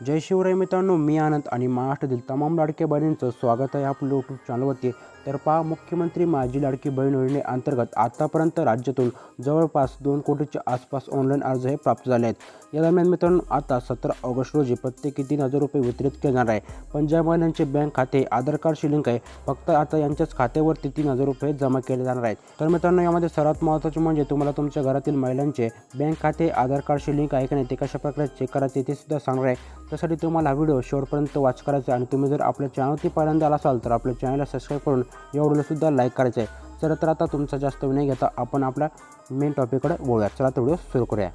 जय शिवराय मित्रांनो मी आनंद आणि महाराष्ट्रातील तमाम लाडक्या बहिणींचं स्वागत आहे आपलं यूट्यूब चॅनलवरती तर पहा मुख्यमंत्री माझी लाडकी बहीण योजनेअंतर्गत आतापर्यंत राज्यातून जवळपास दोन कोटीच्या आसपास ऑनलाईन अर्ज हे प्राप्त झाले आहेत. या दरम्यान मित्रांनो आता सतरा ऑगस्ट रोजी प्रत्येकी तीन हजार रुपये वितरित केले जाणार आहे. पण ज्या महिलांचे बँक खाते आधार कार्डशी लिंक आहे फक्त आता यांच्याच खात्यावरती तीन हजार रुपये जमा केले जाणार आहेत. तर मित्रांनो यामध्ये सर्वात महत्त्वाचे म्हणजे तुम्हाला तुमच्या घरातील महिलांचे बँक खाते आधार कार्डशी लिंक आहे का नाही ते कशा प्रकारे चेक करायचे ते सुद्धा सांगणार आहे. त्यासाठी तुम्हाला हा व्हिडिओ शेवटपर्यंत वाच करायचा आहे. आणि तुम्ही जर आपल्या चॅनलवरती पहिल्यांदा आला असाल तर आपल्या चॅनलला सबस्क्राईब करून या व्हिडिओला लाईक करायचं आहे. चला तर आता तुमचा जास्त वेळ नाही घेता आपण आपल्या मेन टॉपिककडे बोलूया चला तर व्हिडिओ सुरू करूया.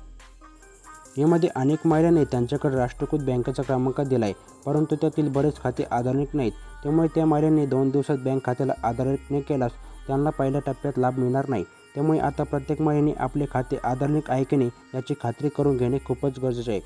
यामध्ये अनेक महिलांनी त्यांच्याकडे राष्ट्रीयकृत बँकेचा क्रमांक दिला आहे परंतु त्यातील बरेच खाते आधारित नाहीत. त्यामुळे त्या महिलांनी दोन दिवसात बँक खात्याला आधारित न केल्यास त्यांना पहिल्या टप्प्यात लाभ मिळणार नाही. त्यामुळे आता प्रत्येक महिन्याने आपले खाते आधारनिक आहे की नाही याची खात्री करून घेणे खूपच गरजेचे आहे.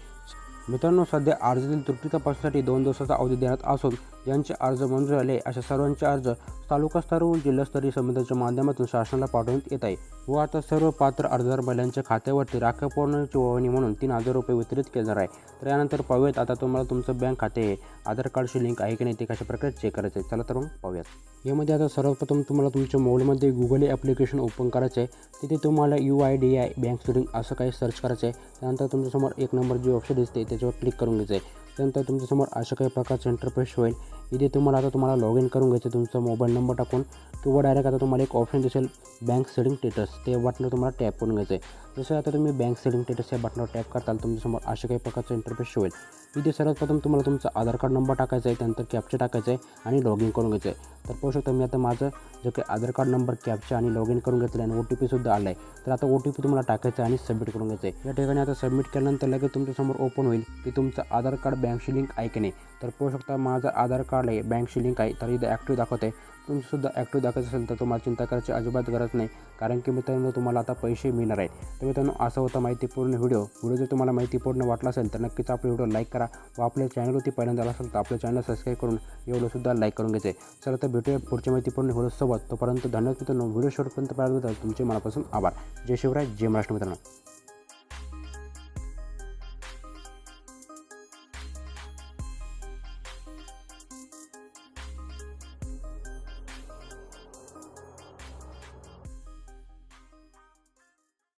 मित्रांनो सध्या अर्जातील त्रुटी तपासण्यासाठी दोन दिवसाचा अवधी देण्यात असून ज्यांचे अर्ज मंजूर झाले अशा सर्वांचे अर्ज तालुका स्तरावरून जिल्हास्तरीय समितीच्या माध्यमातून शासनाला पाठवण्यात येत आहे. व आता सर्व पात्र अर्जदार महिलांच्या खात्यावरती राखीव पौर्णिमेची ओवाळणी म्हणून तीन हजार रुपये वितरित केले जाणार आहे. तर यानंतर पाहूयात आता तुम्हाला तुमचं बँक खाते हे आधार कार्डशी लिंक आहे की नाही ते कशा प्रकारे चेक करायचं आहे? चला तर मग पाहूयात. यामध्ये आता सर्वप्रथम तुम्हाला तुमच्या मोबाईलमध्ये गुगल ॲप्लिकेशन ओपन करायचं आहे. तिथे तुम्हाला U I D I bank seeding असं काही सर्च करायचं आहे. त्यानंतर तुमच्यासमोर एक नंबर जी ऑप्शन दिसते त्याच्यावर क्लिक करून घ्यायचं आहे. त्यानंतर तुमच्यासमोर अशा काही प्रकारचं इंटरफेस होईल. इथे तुम्हाला आता तुम्हाला लॉग इन करून घ्यायचं तुमचा मोबाईल नंबर टाकून किंवा डायरेक्ट आता तुम्हाला एक ऑप्शन दिसेल बँक सेटिंग स्टेटस ते बटन तुम्हाला टॅप करून घ्यायचं आहे. जसं आता तुम्ही बँक सेटिंग स्टेटस या बटनावर टॅप करताल तुमच्यासमोर अशा काही प्रकारचं इंटरफेस होईल इथे सर्वात प्रथम तुम्हाला तुमचा आधार कार्ड नंबर टाकायचा आहे त्यानंतर कॅपचा टाकायचं आहे आणि लॉग इन करून घ्यायचं आहे. तर पाहू शकता मी आता माझं जे काही आधार कार्ड नंबर कॅपचा आणि लॉग इन करून घेतलं आणि ओ टी पीसुद्धा आला आहे तर आता ओ टी पी तुम्हाला टाकायचं आहे आणि सबमिट करून घ्यायचं आहे. या ठिकाणी आता सबमिट केल्यानंतर लगेच तुमच्यासमोर ओपन होईल की तुमचं आधार कार्ड बँकशी लिंक आहे की नाही. तर पाहू शकता माझं आधार कार्ड आहे बँकशी लिंक आहे तर इथं ॲक्टिव्ह दाखवत आहे तुम्हीसुद्धा ॲक्टिव्ह दाखवायचं असेल तर तुम्हाला चिंता करायची अजिबात गरज नाही. कारण की मित्रांनो तुम्हाला आता पैसे मिळणार आहेत. तर मित्रांनो असं होता माहितीपूर्ण व्हिडिओ. व्हिडिओ जर तुम्हाला माहितीपूर्ण वाटला असेल तर नक्कीच आपला व्हिडिओ लाईक करा. व आपल्या चॅनलवरती पहिल्यांदा आला असेल तर आपल्या चॅनल सबस्क्राईब करून एवढंसुद्धा लाईक करून घ्यायचं आहे चला तर भेटूया पुढच्या माहितीपूर्ण व्हिडिओसोबत तोपर्यंत धन्यवाद मित्रांनो. व्हिडिओ शेवटपर्यंत पाहिल्याबद्दल तुमचे मनापासून आभार. जय शिवराय जय महाराष्ट्र मित्रांनो.